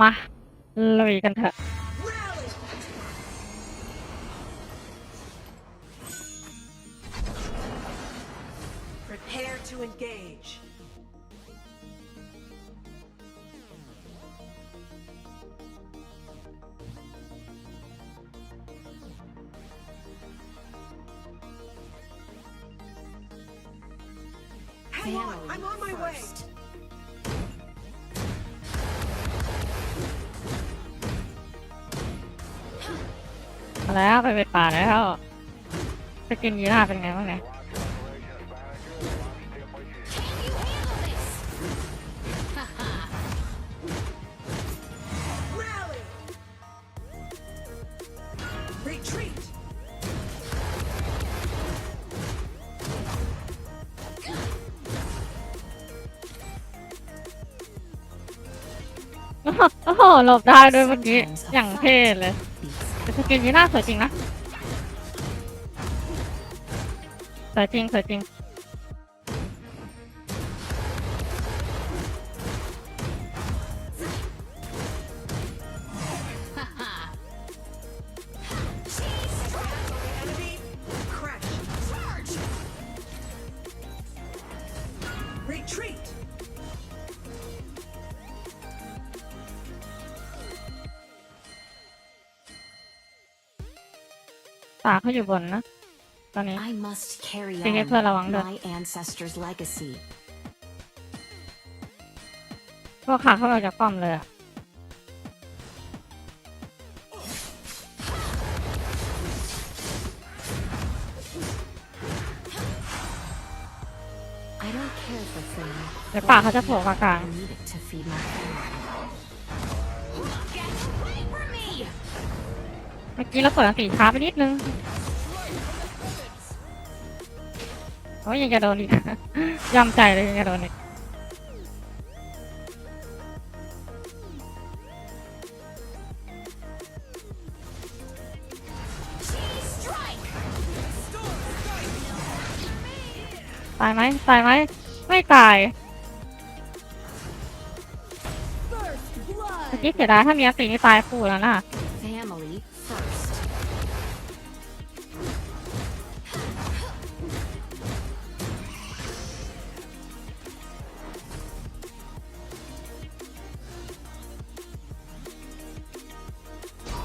มาลุยกันเถอะ มาแล้วไปไปป่าแล้วจะกินยีราฟเป็นไงบ้างเนี่ย Can you handle this? Haha. Rally! Retreat! โอ้โหหลบได้ด้วยเมื่อกี้ อย่างเท่เลย Beats แต่ส กินยีราสวยจริงนะสวยจริงสวยจริงาเขาอยู่บนนะ ตอนนี้ I must carry Sige, on pala, Wang Dot. my ancestors' legacy. พวกขาเข้ามาจากป้อมเลยอะ I don't care for fame. เดี๋ยวป่าเขาจะโผล่มากลาง มื่อกี้เราเปิดสีช้าไปนิดนึงโอ้ยยังจะโดนอีกยอมใจเลยยังจะโดนอีกตายไหมตายไหมไม่ตายเมื่อกี้เสียดายถ้ามีอตินี่ตายคู่แล้วนะ Family first.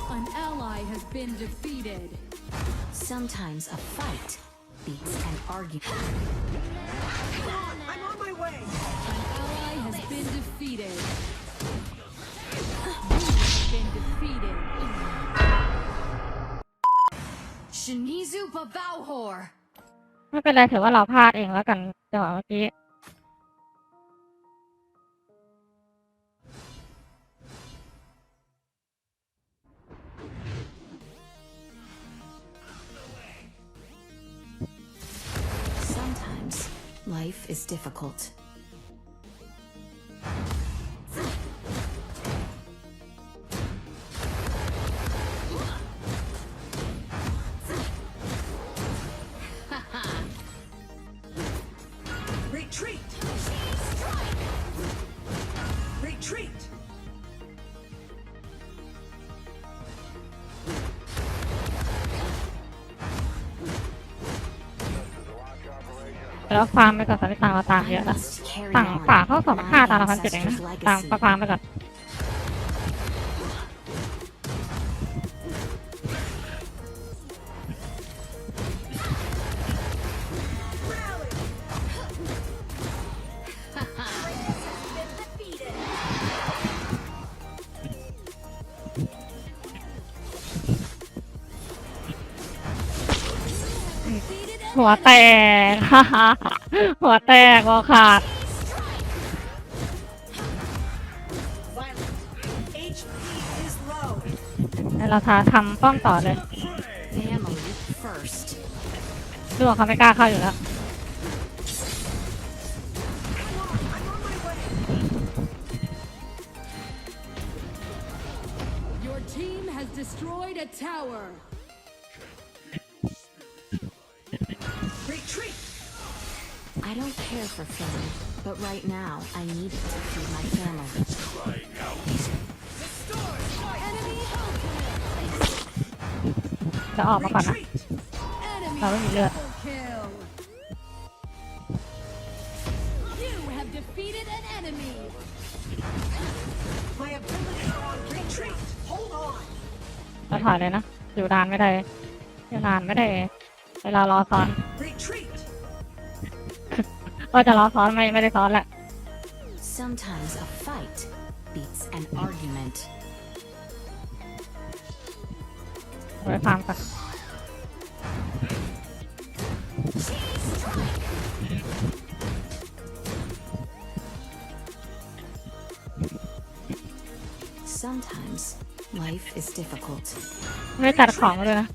An ally has been defeated. Sometimes a fight beats an argument. I'm on my way. An ally has been defeated. Shinizu Babauhor! ไม่เป็นไรถือว่าเราพลาดเองแล้วกันจังหวะเมื่อกี้ Sometimes life is difficult. แล้วาฟาร์มไปก่อนตอนนี้ตามเราตามเยอะแล้ว must carry ต่างฝ่าเข้าสองห้าตามเราพันเจ็ดเองนะตาม legacy. ประฟาร์มไปก่อน หัวแตก หัวแตกวอขาดเดี๋ยวเราทาทำป้อมต่อเลยดูว่าเขาไม่กล้าเข้าอยู่แล้ว I don't care for fame, but right now I need it to feed my family. Enemy ultimate. จะออกมาก่อนนะ Retreat. Enemy Tao bị lượt. triple kill. You have defeated an enemy. My abilities are on retreat. Hold on. เราถอยเลยนะ อยู่นานไม่ได้ อยู่นานไม่ได้ เวลารอซ้อน Retreat. ก็จะรอซ้อนไม่ไม่ได้ซ้อนแหละ Sometimes a fight beats an argument. ไว้ฟาร์มก่อน Sometimes life is difficult. ไม่ได้จัดของมาเลยนะ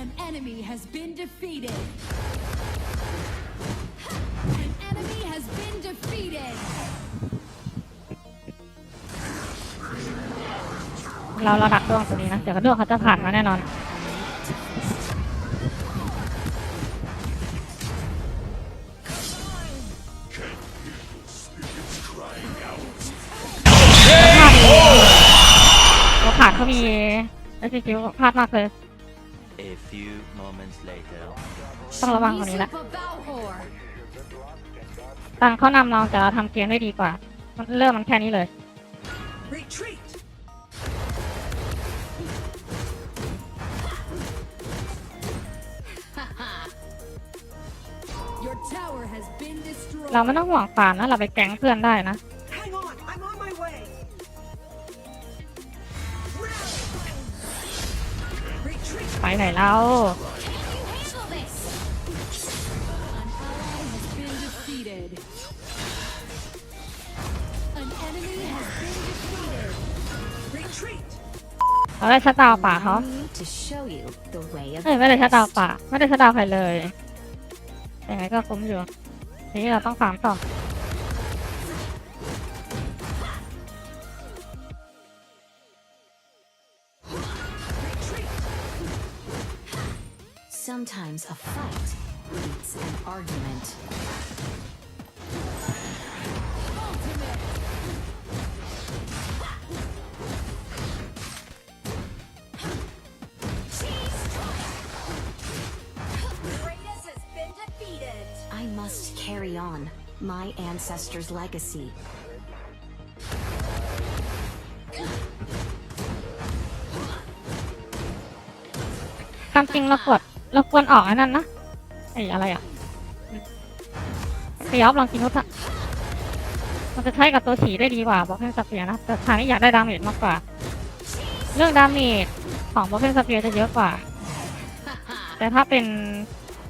An ally has been defeated. An enemy has been defeated. An enemy has been defeated. เราเราดักดวงตัวนี้นะเดี๋ยวกระดวงเขาจะผ่านมาแน่นอนเราผ่านเขามีไอซีคิวพลาดมากเลย A few moments later. ต้องระวังตรงนี้แหละ Yusuf of Valhor. ตังเขานำเราจะทำเกมได้ดีกว่า มันเริ่มมันแค่นี้เลย Retreat. Your tower has been เราไม่ destroyed. ต้องห่วงฟาร์มนะเราไปแก๊งเพื่อนได้นะ ไหนเล้วเราได้ชะตาป่าเขาเอ้ยไม่ได้ชะตาป่า ไม่ได้ชะตาใครเลยยังไงก็คุ้มอยู่ ทีนี้เราต้องฟาร์มต่อ Sometimes a fight beats an argument. Ultimate. Kratos has been defeated. I must carry on my ancestors' legacy. ตามจริง เราควรออกอันนั้นนะไอ้อะไรอะเปียบลองกินนุษอะมันจะใช้กับตัวฉีได้ดีกว่าบอกให้สเปียนะแต่ทางนี้อยากได้ดาเมจมากกว่า เรื่องดาเมจของบอกเพนสเปียจะเยอะกว่า แต่ถ้าเป็น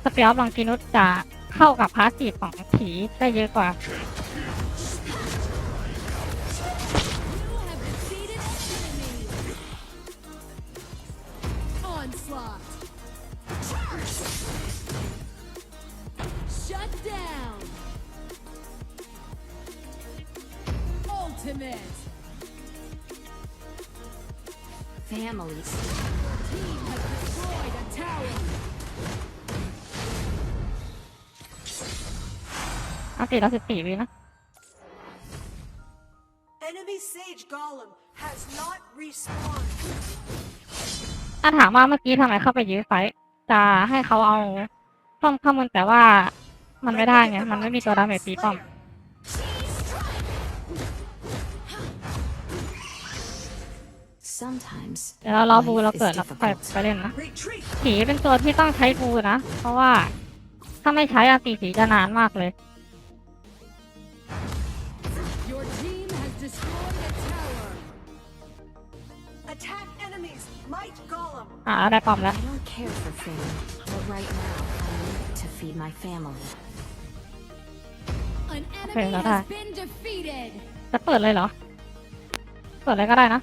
สเปียบลองกินุษจะเข้ากับพาสซีฟของฉีได้เยอะกว่า Families Team has destroyed a tower. เอาติดเราสิบสี่วินะ Enemy Sage Golem has not respawned. ถ้าถามว่าเมื่อกี้ทำไมเข้าไปยื้อไฟท์จะให้เขาเอาป้อมเข้ามันแต่ว่ามันไม่ได้ไง มันไม่มีตัวดาเมจตีป้อม เดี๋ยวเรารอบูเราเกิดเราคอยไปเล่นนะผีเป็นตัวที่ต้องใช้บูนะ เพราะว่าถ้าไม่ใช้อาตีผีจะนานมากเลยอ่าได้ปอมแล้ว โอเคแล้วได้จะเปิดเลยเหรอ เปิดเลยก็ได้นะ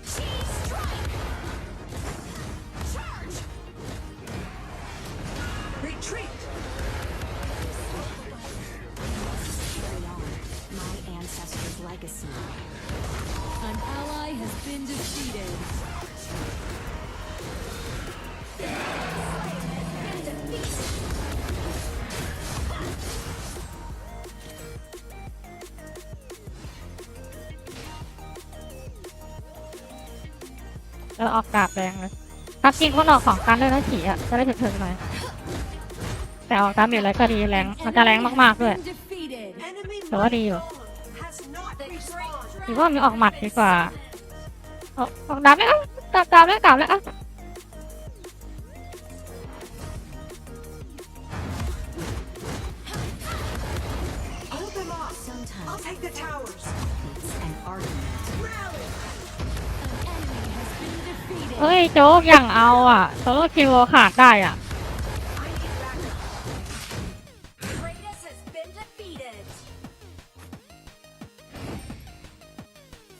legacy. An ally has been defeated. แล้วออกดาบแดงเลยถ้าจริงคนออกของกันด้วยนะฉีอะจะได้ถึงๆหน่อย แต่ออกดาเมจอะไรก็ดีแรงมันจะแรงมากๆด้วย Been defeated. Enemy Pero Might digo. Golem has not respawned. หรือว่ามีออกหมัดดีกว่าออกออกดาบแล้วดาบดาบแล้วดาบแล้วเฮ้ยโจ๊กยังเอาอะโซโล่คิวขาดได้อะ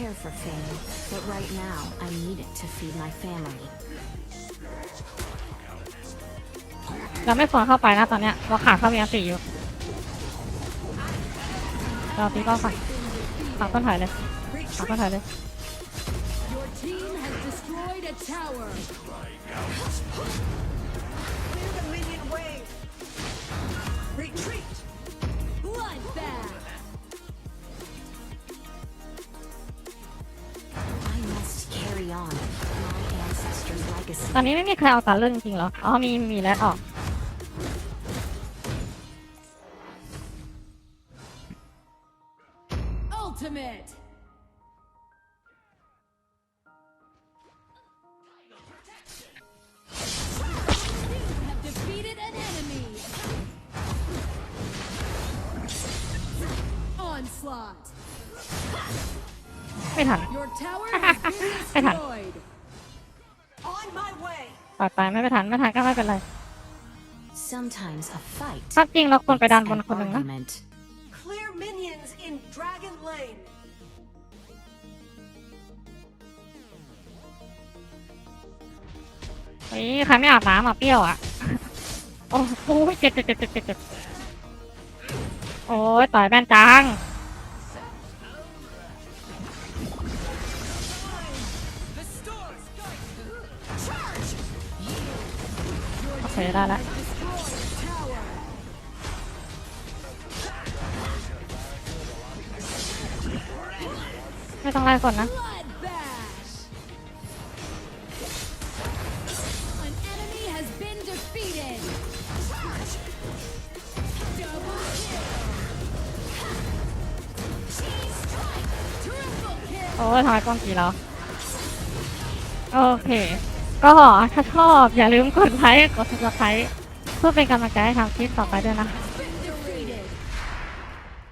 I don't care for fame, but right now I need it to feed my family. เราไม่ควรเข้าไปนะตอนเนี้ยเราขาดเข้าไปยังสี่อยู่ เราตีก็ฝั่งฝั่งต้นถ่ายเลยฝั่งต้นถ่ายเลย Your team has destroyed a tower. อน legacy. นี้ไม่มีใครเอาตัดเรื่องจริงๆเหรอ อ๋อ มี มีแล้วออก Ultimate. You have defeated an enemy. Onslaught. ไม่ทัน ปล่อยไปไม่ไปทันไม่ทันก็ไม่เป็นไร Sometimes a fight ถ้าจริงเราควรไป is ดันบน an คนหนึ่งนะ argument. Clear minions in Dragon Lane. เฮ้ยใครไม่อาบน้ำอะเปรี้ยวอะ โอ้โหเจ็บเจ็บเจ็บเจ็บเจ็บเจ็บโอ้ยต่อยแม่นจัง ได้ละไม่ต้องไล่ก่อนนะโอ้ยทำไมป้องกีแล้ว โอเค ก็ถ้าชอบอย่าลืมกดไลค์กด subscribe เพื่อเป็นกำลังใจให้ทำคลิปต่อไปด้วยนะคะ